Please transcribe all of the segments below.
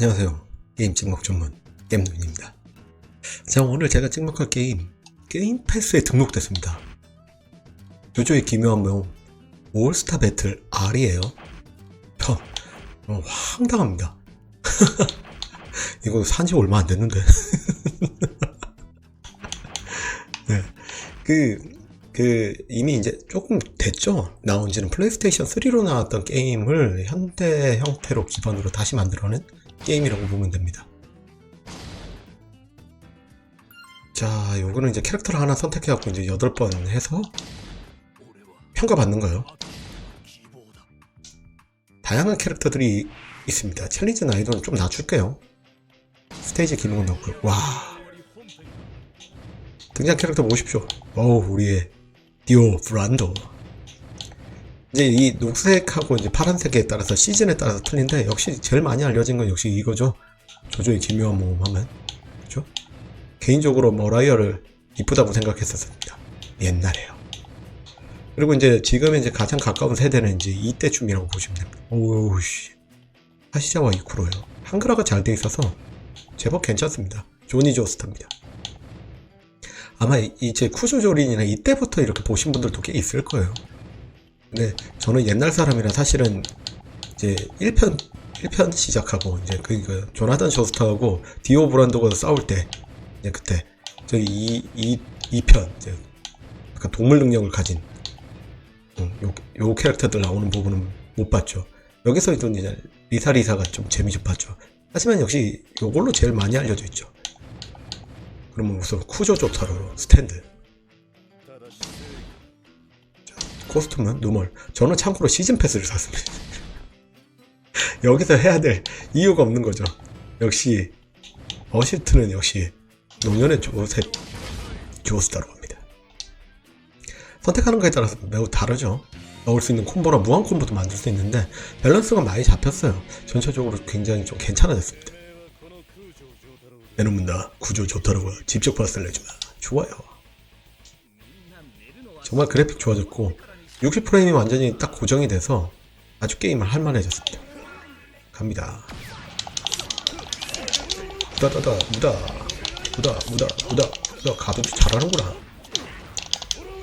안녕하세요. 게임 찍먹 전문 겜눈입니다. 자, 오늘 제가 찍먹할 게임 게임 패스에 등록됐습니다. 조조의 기묘한 모험 올스타 배틀 R이에요. 혀, 어, 황당합니다. 이거 산지 얼마 안 됐는데. 네. 그, 그, 이미 이제 조금 됐죠? 나온 지는 플레이스테이션 3로 나왔던 게임을 현대 형태로 기반으로 다시 만들어낸 게임이라고 보면 됩니다. 자, 요거는 이제 캐릭터를 하나 선택해갖고 이제 8번 해서 평가받는 거예요. 다양한 캐릭터들이 있습니다. 챌린지 난이도는 좀 낮출게요. 스테이지 기능은 넣고, 와. 등장 캐릭터 보십시오. 어우, 우리의 디오 브란도. 이제 이 녹색하고 이제 파란색에 따라서 시즌에 따라서 틀린데 역시 제일 많이 알려진 건 역시 이거죠. 조조의 기묘한 모험 하면 그죠? 개인적으로 머라이어를 이쁘다고 생각했었습니다. 옛날에요. 그리고 이제 지금 이제 가장 가까운 세대는 이제 이때쯤이라고 보시면 됩니다. 오우씨. 하시자와 이쿠로요. 한글화가 잘 돼 있어서 제법 괜찮습니다. 조니 조스타입니다. 아마 이제 쿠조조린이나 이때부터 이렇게 보신 분들도 꽤 있을 거예요. 근데 저는 옛날 사람이라 사실은 이제 1편 1편 시작하고 이제 그, 그 조나단 쇼스타하고 디오 브란도가 싸울 때 이제 그때 저기 이이 2편 이제 약간 동물 능력을 가진 음, 요, 요 캐릭터들 나오는 부분은 못 봤죠. 여기서 좀 이제 리사 리사가 좀 재미 좀 봤죠. 하지만 역시 요걸로 제일 많이 알려져 있죠. 그러면 우선 쿠조 조타로 스탠드 코스튬은 누멀. 저는 참고로 시즌 패스를 샀습니다. 여기서 해야 될 이유가 없는 거죠. 역시 어시트는 역시 노년의 조셉 조스타로 합니다. 선택하는 거에 따라서 매우 다르죠. 넣을 수 있는 콤보나 무한 콤보도 만들 수 있는데 밸런스가 많이 잡혔어요. 전체적으로 굉장히 좀 괜찮아졌습니다. 내놓는다. 구조 좋더라고요. 직접 봤을 내주마. 좋아요. 정말 그래픽 좋아졌고 60프레임이 완전히 딱 고정이 돼서 아주 게임을 할만해졌습니다. 갑니다. 무다다다 무다 무다 무다 무다 무다 가도 잘하는구나.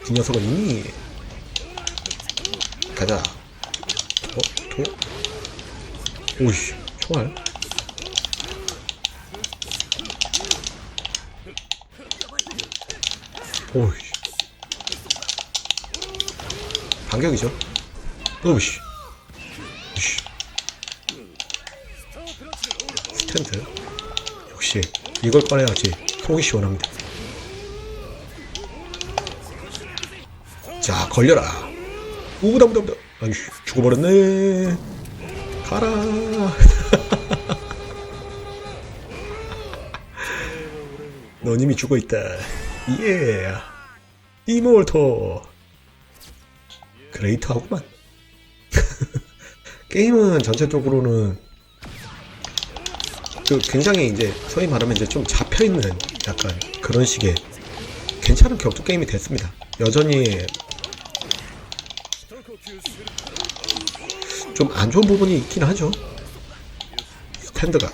이 녀석은 이미 가자. 어? 도? 오이씨 총알. 오이씨 반격이죠. 오이씨 오이씨 스탠드 역시 이걸 꺼내야지 속이 시원합니다. 자 걸려라. 우다 우다 우다. 아이 죽어버렸네. 가라. 넌 이미 죽어 있다. 예. 이몰토. 그레이트하구만. 게임은 전체적으로는 그 굉장히 이제 소위 말하면 이제 좀 잡혀 있는 약간 그런 식의 괜찮은 격투 게임이 됐습니다. 여전히 좀 안 좋은 부분이 있긴 하죠. 스탠드가.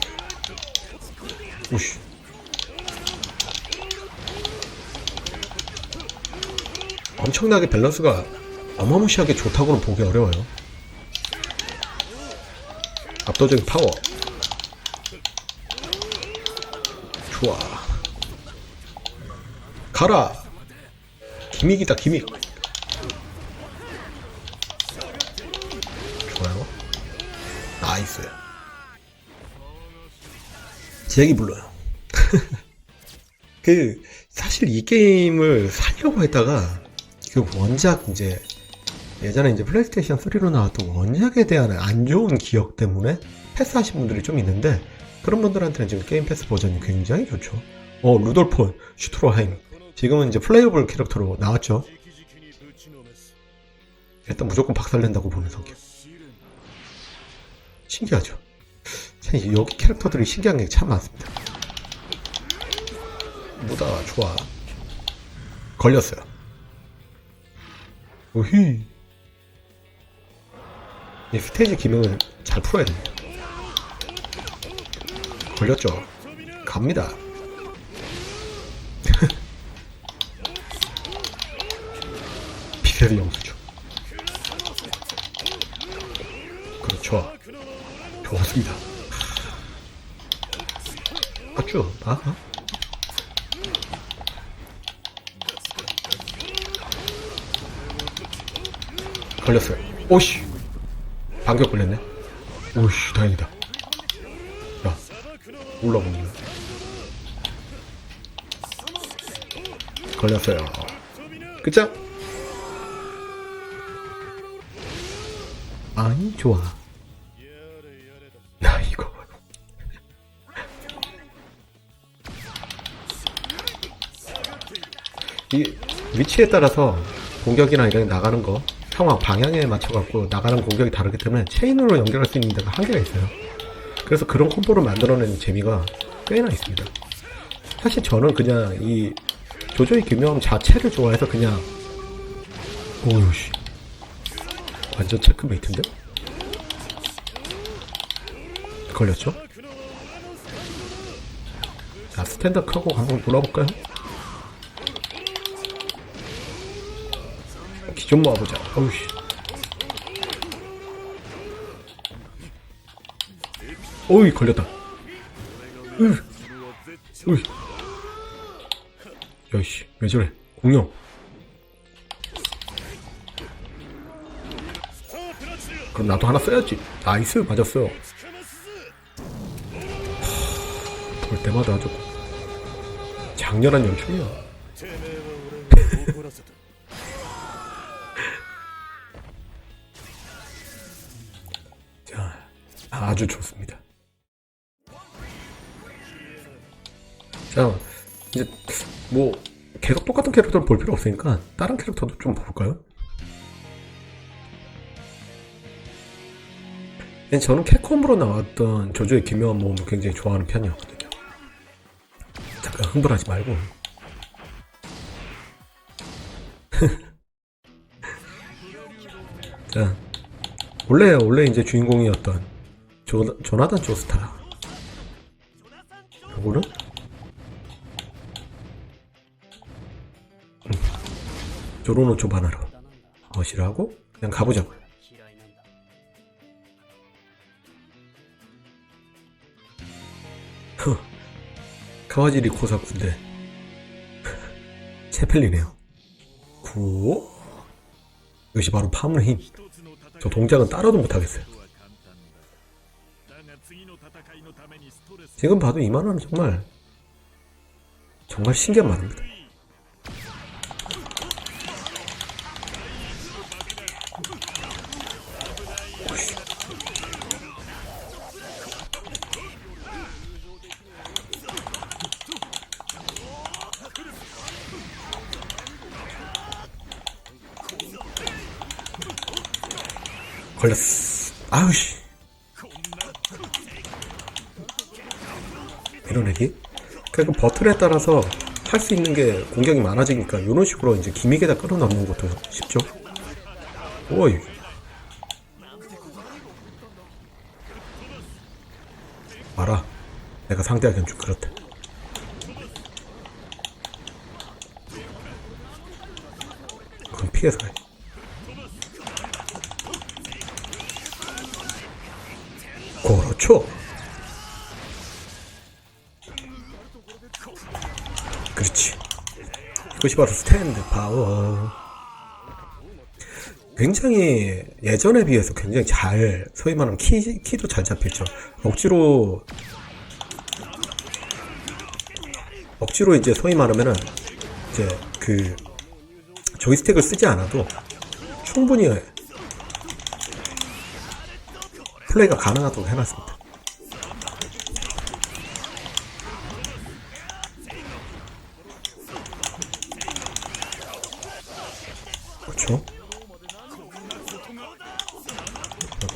우씨. 엄청나게 밸런스가 어마무시하게 좋다고는 보기 어려워요. 압도적인 파워. 좋아. 가라. 기믹이다, 기믹. 좋아요. 나이스. 제약이 불러요. 그, 사실 이 게임을 사려고 했다가, 그 원작 이제, 예전에 이제 플레이스테이션 3로 나왔던 원작에 대한 안 좋은 기억 때문에 패스하신 분들이 좀 있는데, 그런 분들한테는 지금 게임 패스 버전이 굉장히 좋죠. 어, 루돌프 슈트로하임. 지금은 이제 플레이어블 캐릭터로 나왔죠. 일단 무조건 박살낸다고 보는 성격. 신기하죠. 참 여기 캐릭터들이 신기한 게 참 많습니다. 뭐다 좋아. 걸렸어요. 오히. 이 스테이지 기능은 잘 풀어야 됩니다. 걸렸죠. 갑니다. 피세르 영수죠. 그렇죠. 좋습니다. 맞죠? 아, 아. 걸렸어요. 오씨. 반격 걸렸네. 오씨, 다행이다. 야, 올라오는 거. 걸렸어요. 끝장. 아니, 좋아. 나 이거. 이 위치에 따라서 공격이나 이런 게 나가는 거 상황 방향에 맞춰갖고 나가는 공격이 다르기 때문에 체인으로 연결할 수 있는 데가 한계가 있어요. 그래서 그런 콤보를 만들어내는 재미가 꽤나 있습니다. 사실 저는 그냥 이 조조의 기묘함 자체를 좋아해서 그냥 오우씨 완전 체크메이트인데? 걸렸죠? 자 스탠드 크고 한번 돌아볼까요? 좀 모아보자. 어우씨. 어이, 걸렸다. 으, 으이. 야이씨, 왜 저래? 공룡. 그럼 나도 하나 써야지. 나이스, 맞았어요. 하, 볼 때마다 아주 장렬한 연출이야. 아주 좋습니다. 자, 이제 뭐 계속 똑같은 캐릭터를 볼 필요 없으니까 다른 캐릭터도 좀 볼까요? 네, 저는 캡콤으로 나왔던 조조의 기묘한 모험을 굉장히 좋아하는 편이었거든요. 잠깐 흥분하지 말고. 자, 원래 원래 이제 주인공이었던 조, 조나단 조스타. 요거는 음, 조로노 조바나로 어시라고 그냥 가보자고요. 허, 카와지리 코사 군대 채펠리네요. 구 이것이 바로 파문의 힘. 저 동작은 따라도 못하겠어요. 지금 봐도 이 만화는 정말 정말 신기한 만화입니다. 걸렸어. 아우씨. 밀어내기? 그러니까 버튼에 따라서 할 수 있는 게 공격이 많아지니까 이런 식으로 이제 기믹에다 끌어넣는 것도 쉽죠. 오이. 알아. 내가 상대하기엔 좀 그렇다. 그럼 피해서 가야지. 그렇죠. 이것이 바로 스탠드 파워. 굉장히 예전에 비해서 굉장히 잘, 소위 말하면 키, 키도 잘 잡혔죠. 억지로, 억지로 이제 소위 말하면은, 이제 그, 조이스틱을 쓰지 않아도 충분히 플레이가 가능하도록 해놨습니다. 그렇죠?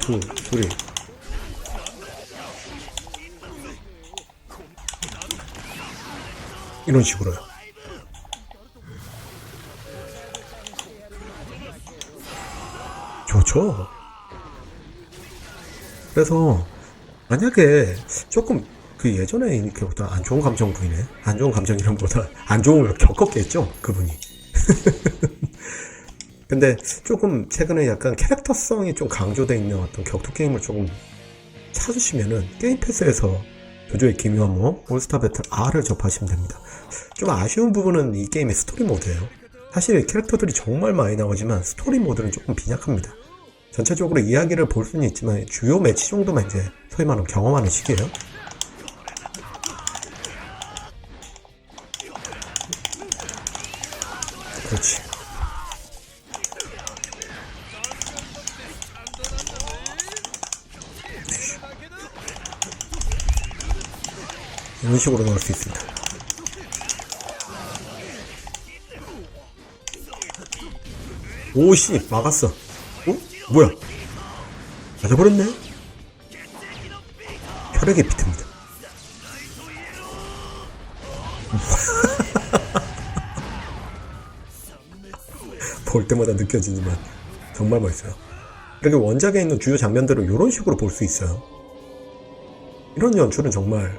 둘, 둘이. 이런 식으로요. 좋죠. 그래서 만약에 조금 그그 예전에 이렇게 보다 안 좋은 감정 부이네. 안 좋은 감정이란보다 안 좋은 걸 겪었겠죠, 그분이. 근데 조금 최근에 약간 캐릭터성이 좀 강조되어 있는 어떤 격투 게임을 조금 찾으시면은 게임 패스에서 조조의 기묘한모 올스타 배틀 R을 접하시면 됩니다. 좀 아쉬운 부분은 이 게임의 스토리 모드예요. 사실 캐릭터들이 정말 많이 나오지만 스토리 모드는 조금 빈약합니다. 전체적으로 이야기를 볼 수는 있지만 주요 매치 정도만 이제 소위 말하는 경험하는 시기예요. 그렇지. 이런 식으로 넣을 수 있습니다. 오씨 막았어. 어? 뭐야? 맞아버렸네. 혈액의 비트입니다. 볼 때마다 느껴지지만 정말 멋있어요. 이렇게 원작에 있는 주요 장면들을 이런 식으로 볼 수 있어요. 이런 연출은 정말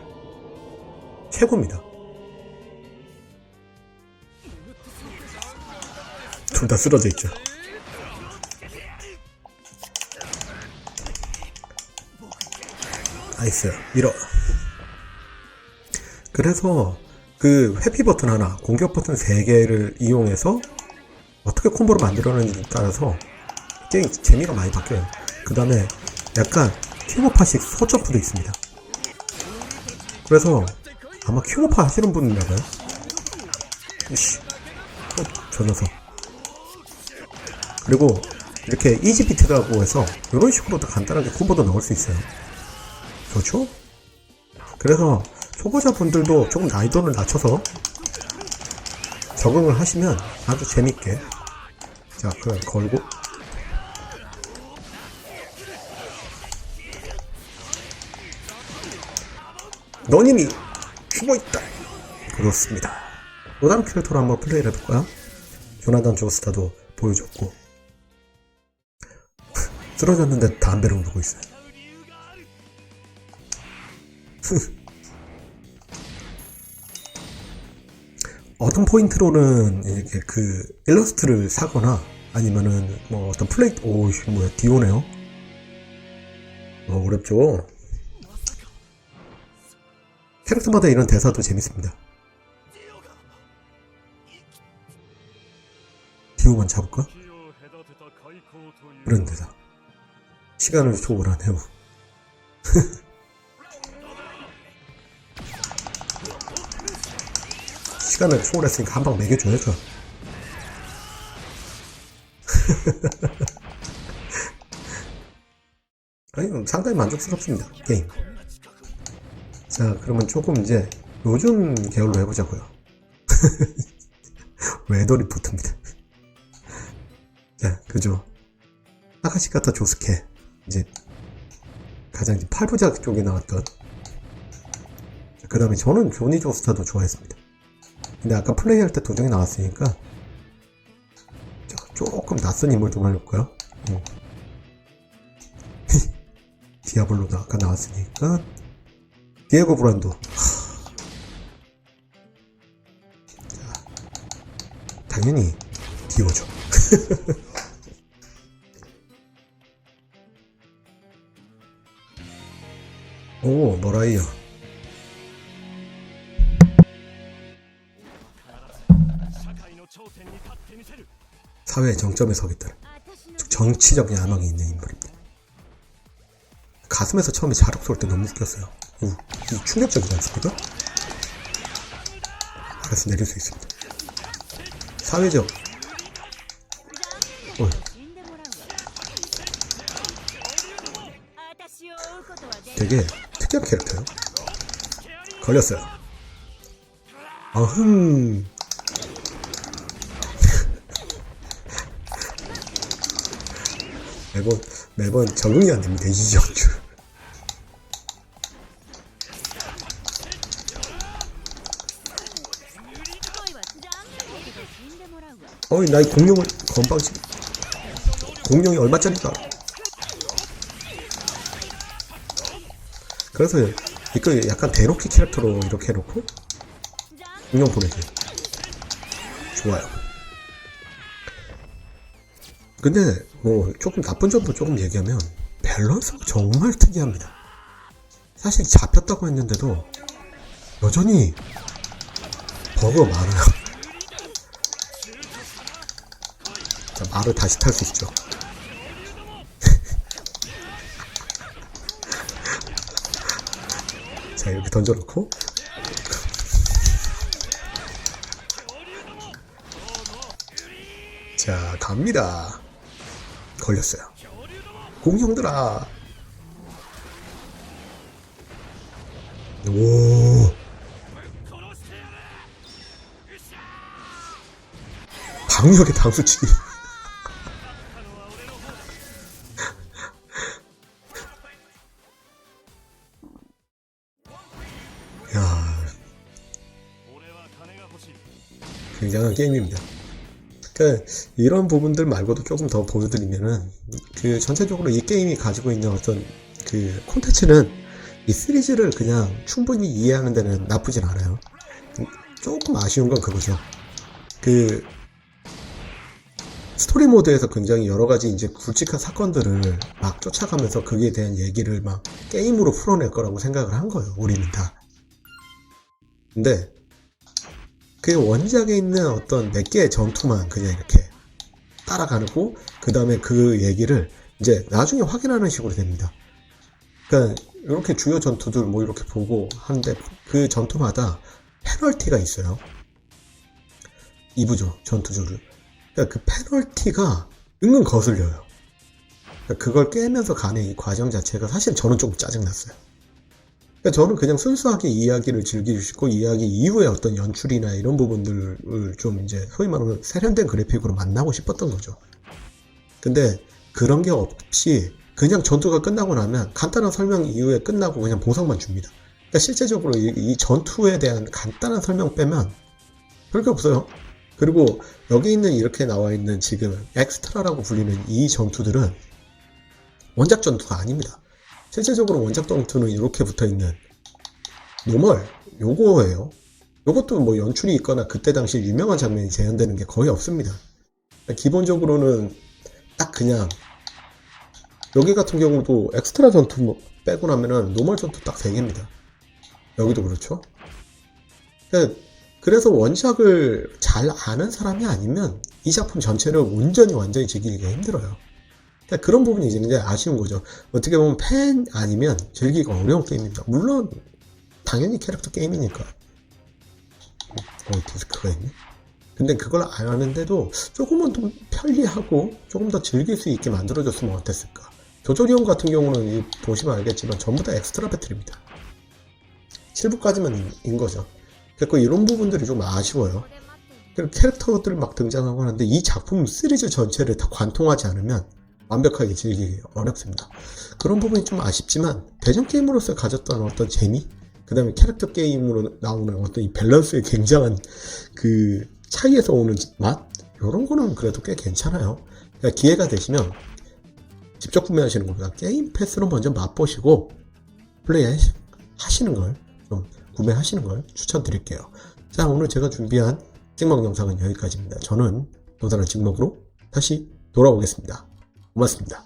최고입니다. 둘 다 쓰러져 있죠. 나이스 밀어. 그래서 그 회피 버튼 하나, 공격 버튼 세 개를 이용해서 어떻게 콤보를 만들어내는지에 따라서 게임 재미가 많이 바뀌어요. 그 다음에 약간 큐모파식 소점프도 있습니다. 그래서 아마 큐모파 하시는 분인가봐요. 이씨, 어, 저 녀석. 그리고 이렇게 이지비트라고 해서 이런 식으로도 간단하게 콤보도 넣을 수 있어요. 좋죠? 그래서 초보자분들도 조금 난이도를 낮춰서 적응을 하시면 아주 재밌게 자 그걸 걸고 너님이 죽어있다. 그렇습니다. 또 다른 캐릭터로 한번 플레이를 해볼까요? 조나단 조스타도 보여줬고. 쓰러졌는데 담배를 물고 있어요. 어떤 포인트로는 이렇게 그 일러스트를 사거나 아니면은 뭐 어떤 플레이 오 씨, 뭐야 디오네요? 어, 어렵죠 캐릭터마다 이런 대사도 재밌습니다. 기호만 잡을까? 그런 대사. 시간을 초월한 해우. 시간을 초월했으니까 한 방 매겨줘야죠. 아니, 상당히 만족스럽습니다. 게임. 자 그러면 조금 이제 요즘 계열로 해보자고요. 붙습니다. 자 그죠? 아카시카타 조스케. 이제 가장 이제 8부작 쪽에 나왔던. 그 다음에 저는 조니 조스타도 좋아했습니다. 근데 아까 플레이할 때 도전이 나왔으니까 자, 조금 낯선 인물 좀 해볼까요? 음. 디아블로도 아까 나왔으니까 디에고 브란도. 아, 당연히 디오죠. 오, 머라이어. 사회의 정점에 서겠다 정치적 야망이 있는 인물입니다. 가슴에서 처음에 자력 쏠때 너무 웃겼어요. 충격적이지 않습니까? 알아서 내릴 수 있습니다. 사회적. 어. 되게 특이한 캐릭터요. 걸렸어요. 아흠. 매번, 매번 적응이 안 됩니다, 이 연출. 어이 나이 공룡을 건방지 공룡이 얼마짜리가? 그래서 이거 약간 대놓기 캐릭터로 이렇게 해놓고 공룡 보내기 좋아요. 근데 뭐 조금 나쁜 점도 조금 얘기하면 밸런스가 정말 특이합니다. 사실 잡혔다고 했는데도 여전히 버그가 많아요. 자, 말을 다시 탈 수 있죠. 자, 이렇게 던져놓고 자, 갑니다. 걸렸어요. 공룡들아. 오. 방역의 당수치기. 굉장한 게임입니다. 그러니까 이런 부분들 말고도 조금 더 보여드리면은 그 전체적으로 이 게임이 가지고 있는 어떤 그 콘텐츠는 이 시리즈를 그냥 충분히 이해하는 데는 나쁘진 않아요. 조금 아쉬운 건 그거죠. 그 스토리 모드에서 굉장히 여러 가지 이제 굵직한 사건들을 막 쫓아가면서 거기에 대한 얘기를 막 게임으로 풀어낼 거라고 생각을 한 거예요. 우리는 다. 근데 그 원작에 있는 어떤 몇 개의 전투만 그냥 이렇게 따라가고 그 다음에 그 얘기를 이제 나중에 확인하는 식으로 됩니다. 그러니까 이렇게 주요 전투들 뭐 이렇게 보고 하는데 그 전투마다 페널티가 있어요. 2부죠 전투주를. 그러니까 그 페널티가 은근 거슬려요. 그러니까 그걸 깨면서 가는 이 과정 자체가 사실 저는 좀 짜증났어요. 그러니까 저는 그냥 순수하게 이야기를 즐기시고 이야기 이후에 어떤 연출이나 이런 부분들을 좀 이제 소위 말하는 세련된 그래픽으로 만나고 싶었던 거죠. 근데 그런 게 없이 그냥 전투가 끝나고 나면 간단한 설명 이후에 끝나고 그냥 보상만 줍니다. 그러니까 실제적으로 이, 이 전투에 대한 간단한 설명 빼면 별게 없어요. 그리고 여기 있는 이렇게 나와 있는 지금 엑스트라라고 불리는 이 전투들은 원작 전투가 아닙니다. 실제적으로 원작 전투는 이렇게 붙어 있는 노멀 요거예요. 요것도 뭐 연출이 있거나 그때 당시 유명한 장면이 재현되는 게 거의 없습니다. 기본적으로는 딱 그냥 여기 같은 경우도 엑스트라 전투 뭐 빼고 나면은 노멀 전투 딱 3개입니다. 여기도 그렇죠. 그러니까 그래서 원작을 잘 아는 사람이 아니면 이 작품 전체를 온전히 완전히 즐기기가 힘들어요. 그러니까 그런 부분이 이제 아쉬운 거죠. 어떻게 보면 팬 아니면 즐기기가 어려운 게임입니다. 물론 당연히 캐릭터 게임이니까. 어, 디스크가 있네. 근데 그걸 안 하는데도 조금은 좀 편리하고 조금 더 즐길 수 있게 만들어줬으면 어땠을까. 조조리온 같은 경우는 이 보시면 알겠지만 전부 다 엑스트라 배틀입니다. 7부까지만 인 거죠. 그래서 이런 부분들이 좀 아쉬워요. 그리고 캐릭터들 막 등장하고 하는데 이 작품 시리즈 전체를 다 관통하지 않으면 완벽하게 즐기기 어렵습니다. 그런 부분이 좀 아쉽지만 대전 게임으로서 가졌던 어떤 재미, 그 다음에 캐릭터 게임으로 나오는 어떤 이 밸런스의 굉장한 그 차이에서 오는 맛, 이런 거는 그래도 꽤 괜찮아요. 그러니까 기회가 되시면 직접 구매하시는 것보다 게임 패스로 먼저 맛보시고 플레이 하시는 걸 좀 구매하시는 걸 추천드릴게요. 자, 오늘 제가 준비한 찍먹 영상은 여기까지입니다. 저는 또 다른 찍먹으로 다시 돌아오겠습니다. 고맙습니다.